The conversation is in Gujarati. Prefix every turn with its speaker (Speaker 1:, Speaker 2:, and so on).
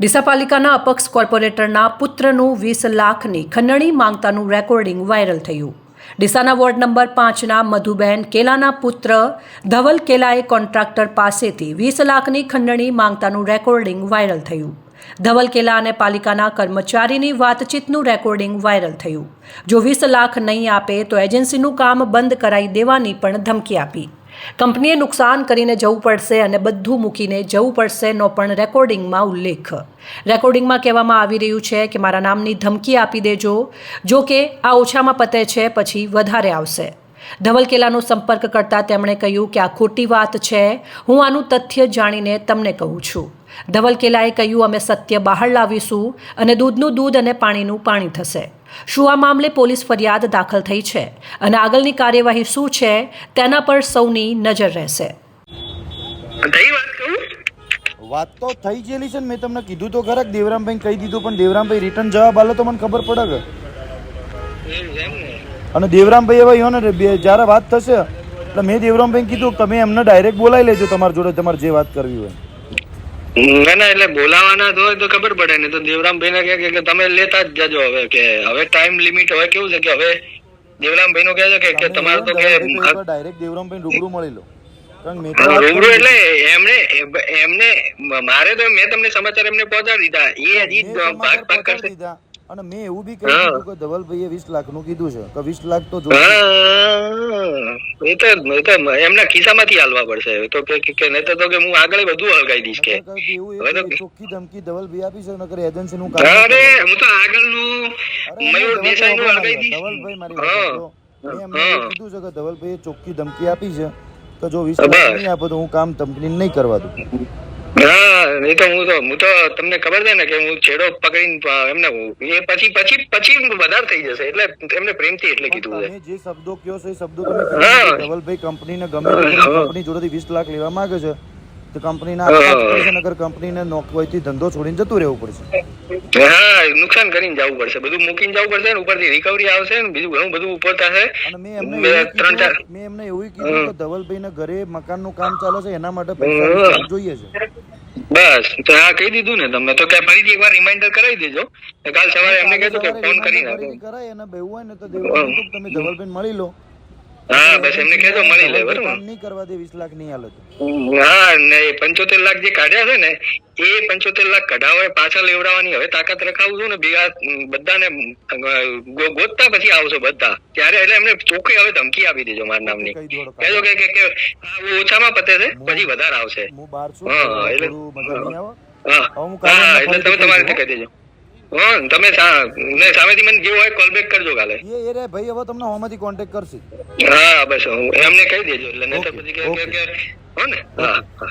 Speaker 1: ડીસા પાલિકાના અપક્ષ કોર્પોરેટરના પુત્રનું વીસ લાખની ખંડણી માંગતાનું રેકોર્ડિંગ વાયરલ થયું. ડીસાના વોર્ડ નંબર પાંચના મધુબેન કેલાના પુત્ર ધવલ કેલાએ કોન્ટ્રાક્ટર પાસેથી વીસ લાખની ખંડણી માંગતાનું રેકોર્ડિંગ વાયરલ થયું. ધવલ કેલા અને પાલિકાના કર્મચારીની વાતચીતનું રેકોર્ડિંગ વાયરલ થયું. જો વીસ લાખ નહીં આપે તો એજન્સીનું કામ બંધ કરાઈ દેવાની પણ ધમકી આપી. કંપનીએ નુકસાન કરીને જવું પડશે અને બધું મૂકીને જવું પડશે નો પણ રેકોર્ડિંગમાં ઉલ્લેખ. રેકોર્ડિંગમાં કહેવામાં આવી રહ્યું છે કે મારા નામની ધમકી આપી દેજો, જો કે આ ઓછામાં પતે છે, પછી વધારે આવશે. ધવલકેલાનો સંપર્ક કરતા તેમણે કહ્યું કે આ ખોટી વાત છે. હું આનું તથ્ય જાણીને તમને કહું છું. ધવલ કેલાએ કહ્યું અમે સત્ય બહાર લાવીશું અને દૂધનું દૂધ અને પાણીનું પાણી થશે. શું આ મામલે પોલીસ ફરિયાદ દાખલ થઈ છે? અને આગળની કાર્યવાહી શું છે? તેના પર સૌની નજર રહેશે.
Speaker 2: વાત
Speaker 3: તો થઈ ગયેલી છે ને મેં તમને કીધું તો ખરા દેવરામભાઈ કહી દીધું પણ દેવરામભાઈ રિટર્ન જવાબ આલો તો મને ખબર પડે અને દેવરામભાઈ એવા યો ને જ્યારે વાત થશે એટલે મેં દેવરામભાઈ કીધું તમે એમને ડાયરેક્ટ બોલાવી લેજો તમારી જોડે તમારે જે વાત કરવી હોય.
Speaker 2: ના ના એટલે બોલાવાના તો હોય તો ખબર પડે. ને તો દેવરામભાઈ ને કહે કે તમે લેતા જ જજો હવે કે હવે ટાઈમ લિમિટ હવે કેવું છે કે હવે દેવરામભાઈ નું કહે છે કે- કે તમારે તો કે
Speaker 3: ડાયરેક્ટ દેવરામભાઈ રૂબરૂ મળી લો.
Speaker 2: રૂબરૂ એટલે એમને એમને મારે તો મેં તમને સમાચાર એમને પહોંચાડી દીધા. એ હજી
Speaker 3: પાક
Speaker 2: ભાગ ભાગ કરશે.
Speaker 3: અને મેં એવું બી કહ્યું કે ધવલભાઈએ વીસ લાખનું કીધું છે. કે વીસ લાખ તો
Speaker 2: એ તો એ તો એમના ખિસ્સામાંથી હાલવા પડશે તો કે કે નહીં તો કે હું આગળ બધું હલગાઈ દઈશ કે.
Speaker 3: ચોખ્ખી ધમકી ધવલભાઈ આપી છે નકર એજન્સીનું કામ
Speaker 2: અરે હું તો આગળનું મયુર દેસાઈ નું હલગાઈ દઈશ.
Speaker 3: ધવલભાઈ મારી. મેં એમને કીધું છે કે ધવલભાઈએ ચોખ્ખી ધમકી આપી છે તો જો વીસ લાખ નહીં આપો તો હું કામ કંપની નહીં કરવા દઉં.
Speaker 2: નહીં તો હું તો હું તો તમને ખબર છે ને કે હું છેડો પકડીને એમને એ પછી પછી પછી વધારે થઈ જશે એટલે એમને પ્રેમથી એટલે કીધું છે.
Speaker 3: જે શબ્દો કયો છે એ શબ્દો તમે ધવલભાઈ કંપનીને ગમે કંપની જોડેથી વીસ લાખ લેવા માંગે છે તો કંપનીને નકર કંપનીને નોકરીથી ધંધો છોડીને જતું રહેવું પડશે.
Speaker 2: હા નુકસાન કરીને જવું પડશે બધું મૂકીને જવું પડશે ને ઉપરથી રિકવરી આવશે ને બીજું ઘણું બધું ઉપર થશે.
Speaker 3: અને મેં એમને એવું
Speaker 2: ત્રણ ચાર.
Speaker 3: કીધું મેં એમને એવું કીધું કે ધવલભાઈને ઘરે મકાનનું કામ ચાલે છે એના માટે પૈસા જોઈએ છે.
Speaker 2: બસ તો આ કહી દીધું ને તમને. તો કે ફરીથી એકવાર રિમાઇન્ડર કરાવી દેજો. કાલ સવારે એમને કહેજો કે ફોન કરી
Speaker 3: કરાય અને બેવું હોય ને તો તમે ધવલભાઈને મળી લો.
Speaker 2: હા બસ એમને કહેજો મળી લે બરાબર.
Speaker 3: નહીં કરવા દે વીસ લાખ નહીં હાલે
Speaker 2: હા ને પંચોતેર લાખ જે કાઢ્યા છે ને એ પંચોતેર લાખ કઢાવે પાછા લેવડાવવાની હવે તાકાત રખાવું છું ને ભેગા બધાને ગોતતા પછી આવશો બધા. ત્યારે એટલે એમને ચોખ્ખી હવે ધમકી આપી દેજો મારા નામની.
Speaker 3: કહી
Speaker 2: કહેજો કે કે- ઓછામાં પતે છે પછી વધારે આવશે.
Speaker 3: હું બહાર છું
Speaker 2: હા, એટલે- હા. એટલે તમે તમારી રીતે કહી દેજો. હા તમે ને સામેથી મને જેવું હોય કોલ બેક કરજો કાલે.
Speaker 3: એ એ રે ભાઈ હવે તમને હોમાંથી કોન્ટેક્ટ કરશે.
Speaker 2: હા બસ હું એમને કહી દેજો એટલે નહીં તો પછી કે- કે કે હો ને? હા હા.